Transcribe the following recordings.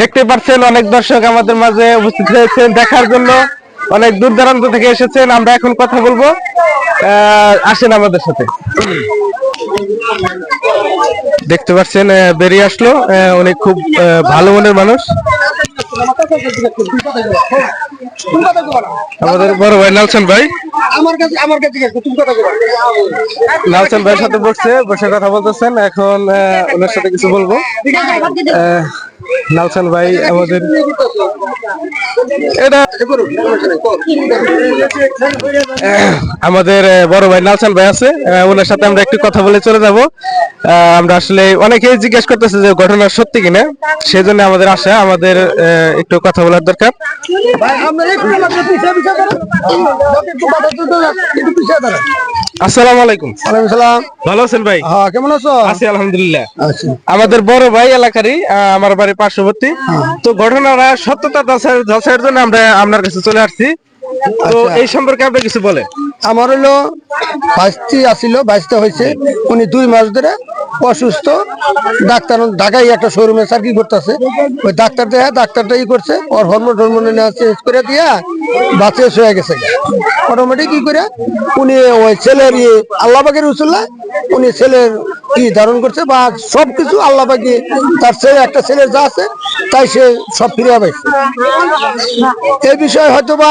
দেখতে পাচ্ছেন অনেক দর্শক আমাদের মাঝে উপস্থিত হয়েছেন দেখার জন্য অনেক দূর দূরান্ত থেকে এসেছেন আমরা এখন কথা বলব। আসেন আমাদের সাথে। দেখতে পাচ্ছেন বেরিয়ে আসলো। উনি খুব ভালো মনের মানুষ। আমাদের বড় ভাই লালচন ভাই। আমার কাছে আমার কাছে তুমি কথা বলো। ভাইয়ের সাথে বসছে বসে কথা বলতেছেন। এখন ওনার সাথে কিছু বলব। লালচন ভাই, আমাদের আমাদের বড় ভাই লালচান ভাই আছে ওনার সাথে আমরা একটু কথা বলে চলে যাব। আমরা আসলে অনেকেই জিজ্ঞেস করতেছে যে ঘটনা সত্যি কিনা সেই জন্য আমাদের আশা, আমাদের একটু কথা বলার দরকার। ভাই, আমরা একটু পিছিয়ে পিছিয়ে একটু পিছিয়ে আসসালামু আলাইকুম। ওয়ালাইকুম সালাম। ভালো আছেন ভাই? হ্যাঁ কেমন আছো? আছি আলহামদুলিল্লাহ। আচ্ছা আমাদের বড় ভাই এলাকারই আমার বাড়ি পার্শ্ববর্তী। তো ঘটনাটা সত্যতা যাচাই- যাচাইয়ের জন্য আমরা আপনার কাছে চলে আসছি। তো আচ্ছা। এই সম্পর্কে আপনি কিছু বলেন। আমার হলো বাইশটি আসিল বাইশটা হয়েছে। উনি দুই মাস ধরে অসুস্থ। ডাক্তার ঢাকায় একটা শোরুমে সার্কি করতেছে। ওই ডাক্তার দেখা ডাক্তারটা ই করছে। ওর হরমোন টরমোন চেঞ্জ করে দিয়া বাঁচিয়ে শুয়ে গেছে। অটোমেটিক কি করে উনি ওই ছেলের ইয়ে আল্লাহবাগের উসুল্লা উনি ছেলের কি ধারণ করছে বা সবকিছু আল্লাহ বাকি তার ছেলে, একটা ছেলে যা আছে, তাই সে সব ফিরে পাইছে এই বিষয়ে হয়তো বা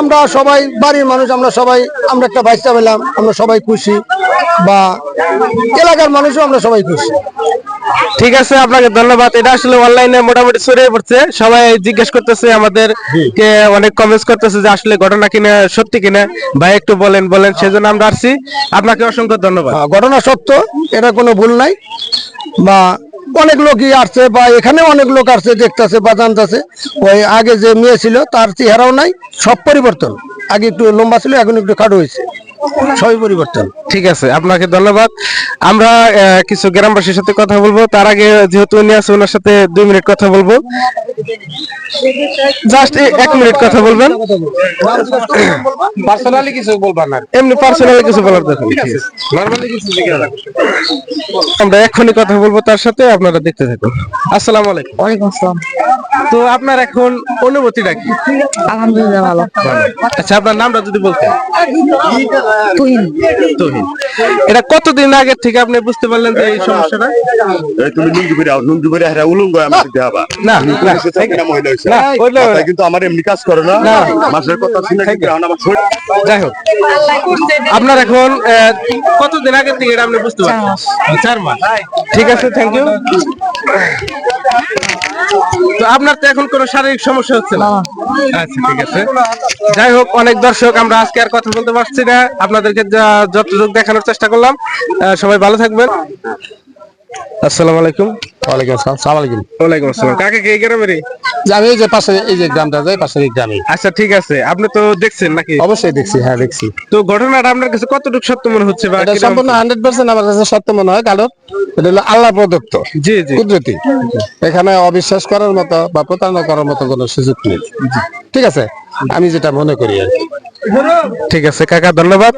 আমরা সবাই, বাড়ির মানুষ আমরা সবাই, আমরা একটা বাচ্চা পেলাম, আমরা সবাই খুশি, বা এলাকার মানুষও আমরা সবাই খুশি। ঠিক আছে আপনাকে ধন্যবাদ। এটা আসলে অনলাইনে মোটামুটি ছড়িয়ে পড়ছে। সবাই জিজ্ঞেস করতেছে আমাদের কে অনেক কমেন্টস করতেছে যে আসলে ঘটনা কিনা সত্যি কিনা। ভাই একটু বলেন বলেন সেজন্য আমরা আসছি। আপনাকে অসংখ্য ধন্যবাদ। ঘটনা সত্য এটা কোনো ভুল নাই। বা অনেক লোকই আসছে বা এখানে অনেক লোক আসছে দেখতেছে বা জানতেছে। ওই আগে যে মেয়ে ছিল তার চেহারাও নাই সব পরিবর্তন। আগে একটু লম্বা ছিল এখন একটু খাটো হয়েছে। সবই পরিবর্তন। ঠিক আছে আপনাকে ধন্যবাদ। আমরা কিছু গ্রামবাসীর সাথে কথা বলব। তার আগে যেহেতু উনি আছে ওনার সাথে দুই মিনিট কথা বলব। জাস্ট এক মিনিট কথা বলবেন। পার্সোনালি কিছু বলবার না এমনি পার্সোনালি কিছু বলার দরকার নেই। নরমালি কিছু জিজ্ঞাসা করতে আমরা এক্ষুনি কথা বলব তার সাথে আপনারা দেখতে থাকুন। আসসালামু আলাইকুম। ওয়ালাইকুম আসসালাম। তো আপনার এখন অনুভূতিটা কি? আলহামদুলিল্লাহ ভালো। আচ্ছা আপনার নামটা যদি বলতেন। তুহিন। তহিন। এটা কতদিন আগে থেকে আপনি বুঝতে পারলেন যে এই সমস্যাটা? তুমি নুন দুপুরে আও নুন দুপুরে হারা উলুঙ্গ আমার দেহাবা না না মহিলা হইছে না, কিন্তু আমার এমনি কাজ করে না। মাসের কথা শুনে কিন্তু আমার যাই হোক। আপনার এখন আহ, কতদিন আগে থেকে এটা আপনি বুঝতে পারছেন চার মাস। ঠিক আছে থ্যাংক ইউ তো আপনার তো এখন কোনো শারীরিক সমস্যা হচ্ছে না। আচ্ছা ঠিক আছে। যাই হোক, অনেক দর্শক, আমরা আজকে আর কথা বলতে পারছি না। আপনাদেরকে যতটুকু দেখানোর চেষ্টা করলাম। সবাই ভালো থাকবেন। আসসালামু আলাইকুম। ওয়ালাইকুম আসসালাম। সালাম আলাইকুম। ওয়ালাইকুম আসসালাম। কাকে কে আমি এই যে পাশে এই যে গ্রামটা যাই পাশের এই গ্রামে। আচ্ছা ঠিক আছে। আপনি তো দেখছেন নাকি? অবশ্যই দেখছি হ্যাঁ দেখছি। তো ঘটনাটা আপনার কাছে কতটুকু সত্য মনে হচ্ছে বা এটা সম্পূর্ণ হান্ড্রেড পার্সেন্ট আমার কাছে সত্য মনে হয়। কারণ এটা হলো আল্লাহ প্রদত্ত। জি জি। কুদরতি। এখানে অবিশ্বাস করার মতো বা প্রতারণা করার মতো কোনো সুযোগ নেই। ঠিক আছে? আমি যেটা মনে করি আর ঠিক আছে কাকা ধন্যবাদ।